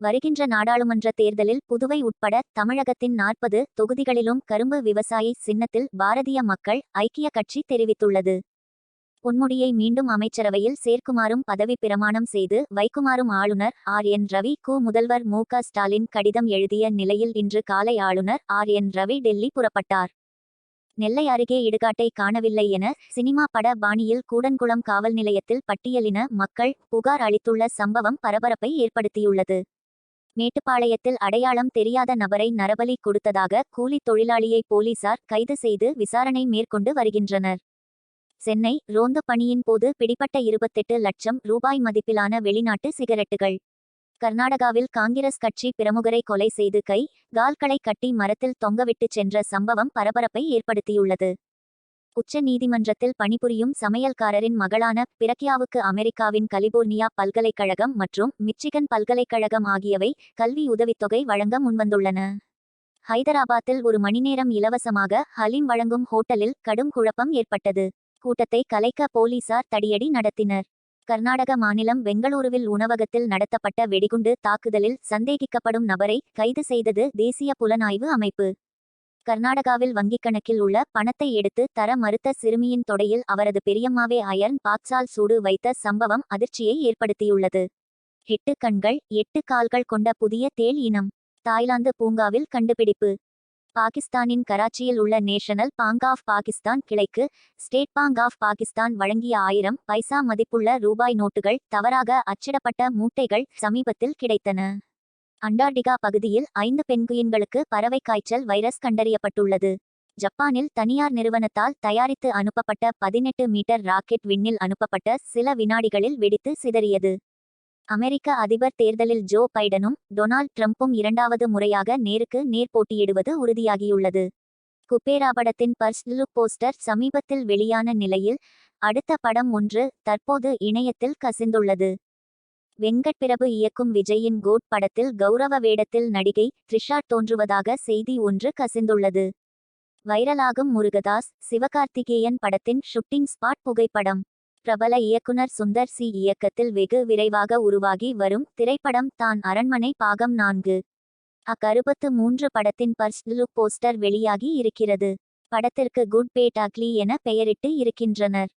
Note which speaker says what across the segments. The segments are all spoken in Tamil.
Speaker 1: வருகின்ற நாடாளுமன்ற தேர்தலில் புதுவை உட்பட தமிழகத்தின் நாற்பது தொகுதிகளிலும் கரும்பு விவசாயி சின்னத்தில் பாரதிய மக்கள் ஐக்கிய கட்சி தெரிவித்துள்ளது. பொன்முடியை மீண்டும் அமைச்சரவையில் சேர்க்குமாறும் பதவி பிரமாணம் செய்து வைக்குமாறும் ஆளுநர் ஆர். என். ரவி கு. முதல்வர் மு. க. ஸ்டாலின் கடிதம் எழுதிய நிலையில் இன்று காலை ஆளுநர் ஆர். என். ரவி டெல்லி புறப்பட்டார். நெல்லை அருகே இடுகாட்டை காணவில்லை என சினிமா பட பாணியில் கூடன்குளம் காவல் நிலையத்தில் பட்டியலின மக்கள் புகார் அளித்துள்ள சம்பவம் பரபரப்பை ஏற்படுத்தியுள்ளது. மேட்டுப்பாளையத்தில் அடையாளம் தெரியாத நபரை நரபலி கொடுத்ததாக கூலித் தொழிலாளியை போலீசார் கைது செய்து விசாரணை மேற்கொண்டு வருகின்றனர். சென்னை ரோந்து பணியின் போது பிடிபட்ட இருபத்தெட்டு லட்சம் ரூபாய் மதிப்பிலான வெளிநாட்டு சிகரெட்டுகள். கர்நாடகாவில் காங்கிரஸ் கட்சி பிரமுகரை கொலை செய்து கை கால்களை கட்டி மரத்தில் தொங்கவிட்டுச் சென்ற சம்பவம் பரபரப்பை ஏற்படுத்தியுள்ளது. உச்ச நீதிமன்றத்தில் பணிபுரியும் சமையல்காரரின் மகளான பிரக்யாவுக்கு அமெரிக்காவின் கலிபோர்னியா பல்கலைக்கழகம் மற்றும் மிச்சிகன் பல்கலைக்கழகம் ஆகியவை கல்வி உதவித்தொகை வழங்க முன்வந்துள்ளன. ஹைதராபாத்தில் ஒரு மணிநேரம் இலவசமாக ஹலீம் வழங்கும் ஹோட்டலில் கடும் குழப்பம் ஏற்பட்டது. கூட்டத்தை கலைக்க போலீசார் தடியடி நடத்தினர். கர்நாடக மாநிலம் பெங்களூருவில் உணவகத்தில் நடத்தப்பட்ட வெடிகுண்டு தாக்குதலில் சந்தேகிக்கப்படும் நபரை கைது செய்தது தேசிய புலனாய்வு அமைப்பு. கர்நாடகாவில் வங்கிக் கணக்கில் உள்ள பணத்தை எடுத்து தர மறுத்த சிறுமியின் தொடையில் அவரது பெரியம்மாவே அயர்ன் பாக்ஸால் சூடு வைத்த சம்பவம் அதிர்ச்சியை ஏற்படுத்தியுள்ளது. எட்டு கண்கள் எட்டு கால்கள் கொண்ட புதிய தேள் இனம். தாய்லாந்து பூங்காவில் கண்டுபிடிப்பு. பாகிஸ்தானின் கராச்சியில் உள்ள நேஷனல் பாங்க் ஆஃப் பாகிஸ்தான் கிளைக்கு ஸ்டேட் பாங்க் ஆஃப் பாகிஸ்தான் வழங்கிய ஆயிரம் பைசா மதிப்புள்ள ரூபாய் நோட்டுகள் தவறாக அச்சிடப்பட்ட மூட்டைகள் சமீபத்தில் கிடைத்தன. அண்டார்டிகா பகுதியில் ஐந்து பெண்குயின்களுக்கு பறவை காய்ச்சல் வைரஸ் கண்டறியப்பட்டுள்ளது. ஜப்பானில் தனியார் நிறுவனத்தால் தயாரித்து அனுப்பப்பட்ட பதினெட்டு மீட்டர் ராக்கெட் விண்ணில் அனுப்பப்பட்ட சில வினாடிகளில் வெடித்து சிதறியது. அமெரிக்க அதிபர் தேர்தலில் ஜோ பைடனும் டொனால்ட் ட்ரம்ப்பும் இரண்டாவது முறையாக நேருக்கு நேர் போட்டியிடுவது உறுதியாகியுள்ளது. குப்பேரா படத்தின் பர்ஸ்ட் லுக் போஸ்டர் சமீபத்தில் வெளியான நிலையில் அடுத்த படம் ஒன்று தற்போது இணையத்தில் கசிந்துள்ளது. வெங்கட் பிரபு இயக்கும் விஜயின் கோட் படத்தில் கௌரவ வேடத்தில் நடிகை த்ரிஷா தோன்றுவதாக செய்தி ஒன்று கசிந்துள்ளது. வைரலாகும் முருகதாஸ் சிவகார்த்திகேயன் படத்தின் ஷூட்டிங் ஸ்பாட் புகைப்படம். பிரபல இயக்குனர் சுந்தர் சி இயக்கத்தில் வெகு விரைவாக உருவாகி வரும் திரைப்படம் தான் அரண்மனை பாகம் நான்கு. அக்கருபத்து மூன்று படத்தின் பர்ஸ்ட் லுக் போஸ்டர் வெளியாகி இருக்கிறது. படத்திற்கு குட் பேட் அக்லி என பெயரிட்டு இருக்கின்றனர்.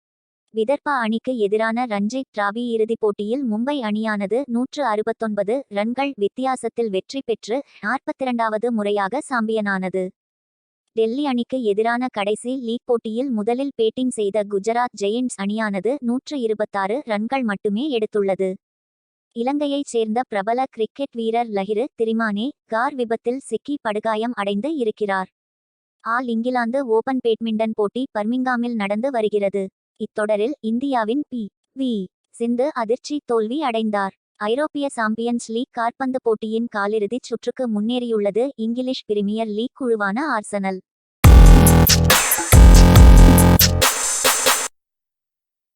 Speaker 1: விதர்பா அணிக்கு எதிரான ரஞ்சி டிராபி இறுதிப் போட்டியில் மும்பை அணியானது நூற்று அறுபத்தொன்பது ரன்கள் வித்தியாசத்தில் வெற்றி பெற்று நாற்பத்திரண்டாவது முறையாக சாம்பியனானது. டெல்லி அணிக்கு எதிரான கடைசி லீக் போட்டியில் முதலில் பேட்டிங் செய்த குஜராத் ஜெயின்ஸ் அணியானது நூற்று இருபத்தாறு ரன்கள் மட்டுமே எடுத்துள்ளது. இலங்கையைச் சேர்ந்த பிரபல கிரிக்கெட் வீரர் லஹிரு திரிமானே கார் விபத்தில் சிக்கி படுகாயம் அடைந்து இருக்கிறார். ஆல் இங்கிலாந்து ஓபன் பேட்மிண்டன் போட்டி பர்மிங்காமில் நடந்து வருகிறது. இத்தொடரில் இந்தியாவின் பி. வி. சிந்து அதிர்ச்சி தோல்வி அடைந்தார். ஐரோப்பிய சாம்பியன்ஸ் லீக் கார்பந்து போட்டியின் காலிறுதிச் சுற்றுக்கு முன்னேறியுள்ளது இங்கிலீஷ் பிரிமியர் லீக் குழுவான ஆர்சனல்.